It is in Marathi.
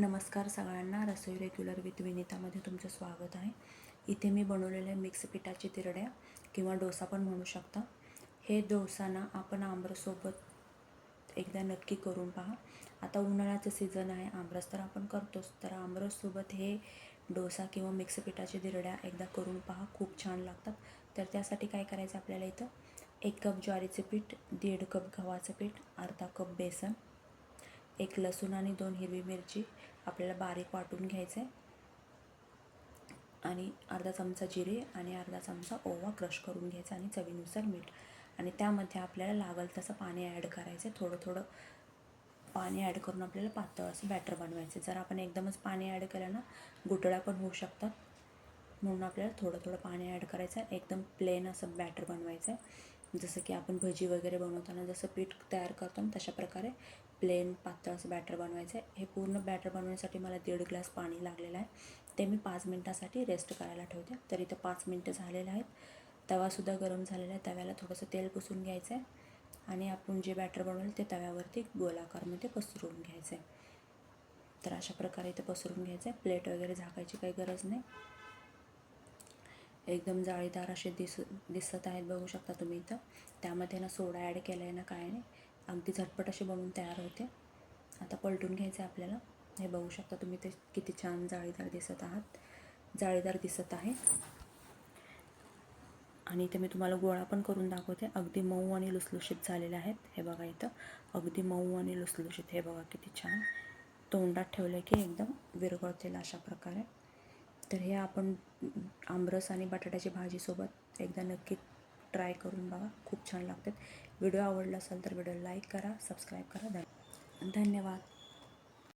नमस्कार सगळ्यांना रसोई रेग्युलर विथ विनितामध्ये तुमचं स्वागत आहे. इथे मी बनवलेले मिक्स पिठाची तिरड्या किंवा डोसा पण म्हणू शकता. हे डोसा ना आपण आमरससोबत एकदा नक्की करून पहा. आता उन्हाळ्याचं सीझन आहे आमरस तर आपण करतोच. तर आमरससोबत हे डोसा किंवा मिक्स पिठाची दिरड्या एकदा करून पहा. खूप छान लागतात. तर त्यासाठी काय करायचं आपल्याला इथं? एक कप ज्वारीचे पीठ दीड कप गव्हाचं पीठ अर्धा कप बेसन एक लसूण आणि दोन हिरवी मिरची आपल्याला बारीक वाटून घ्यायचं आहे आणि अर्धा चमचा जिरे आणि अर्धा चमचा ओवा क्रश करून घ्यायचा आणि चवीनुसार मीठ. आणि त्यामध्ये आपल्याला लागल तसं पाणी ॲड करायचं थोडं थोडं पाणी ॲड करून आपल्याला पातळ असं बॅटर बनवायचं जर आपण एकदमच पाणी ॲड केलं ना गुटळ्या पण होऊ शकतात. म्हणून आपल्याला थोडं थोडं पाणी ॲड करायचं आहे एकदम प्लेन असं बॅटर बनवायचं आहे जसं की आपण भजी वगैरे बनवताना जसं पीठ तयार करतो ना तशा प्रकारे प्लेन पातळ असं बॅटर बनवायचं आहे. हे पूर्ण बॅटर बनवण्यासाठी मला दीड ग्लास पाणी लागलेलं आहे. ते मी पाच मिनटासाठी रेस्ट करायला ठेवते. तर इथं पाच मिनटं झालेलं आहेत. तवासुद्धा गरम झालेला आहे. तव्याला थोडंसं तेल पुसून घ्यायचं आहे. आणि आपण जे बॅटर बनवलं ते तव्यावरती गोलाकारमध्ये पसरून घ्यायचं आहे. तर अशा प्रकारे इथं पसरून घ्यायचं आहे. प्लेट वगैरे झाकायची काही गरज नाही. एकदम जाळीदार असे दिस दिसत आहेत बघू शकता तुम्ही इथं. त्यामध्ये ना सोडा ॲड केला आहे ना काय नाही. अगदी झटपट असे बनवून तयार होते. आता पलटून घ्यायचं आहे आपल्याला. हे बघू शकता तुम्ही ते किती छान जाळीदार दिसत आहात. जाळीदार दिसत आहे. आणि इथे मी तुम्हाला गोळा पण करून दाखवते. अगदी मऊ आणि लुसलुशीत झालेले आहेत. हे बघा इथं. अगदी मऊ आणि लुसलुशीत. हे बघा किती छान. तोंडात ठेवलं की एकदम विरघळतील अशा प्रकारे. तर हे आपण आमरस आणि बटाट्याची भाजीसोबत एकदा नक्की ट्राय करून बघा. खूप छान लागतात. व्हिडिओ आवडला असेल तर व्हिडिओ लाईक करा सबस्क्राईब करा. धन्यवाद.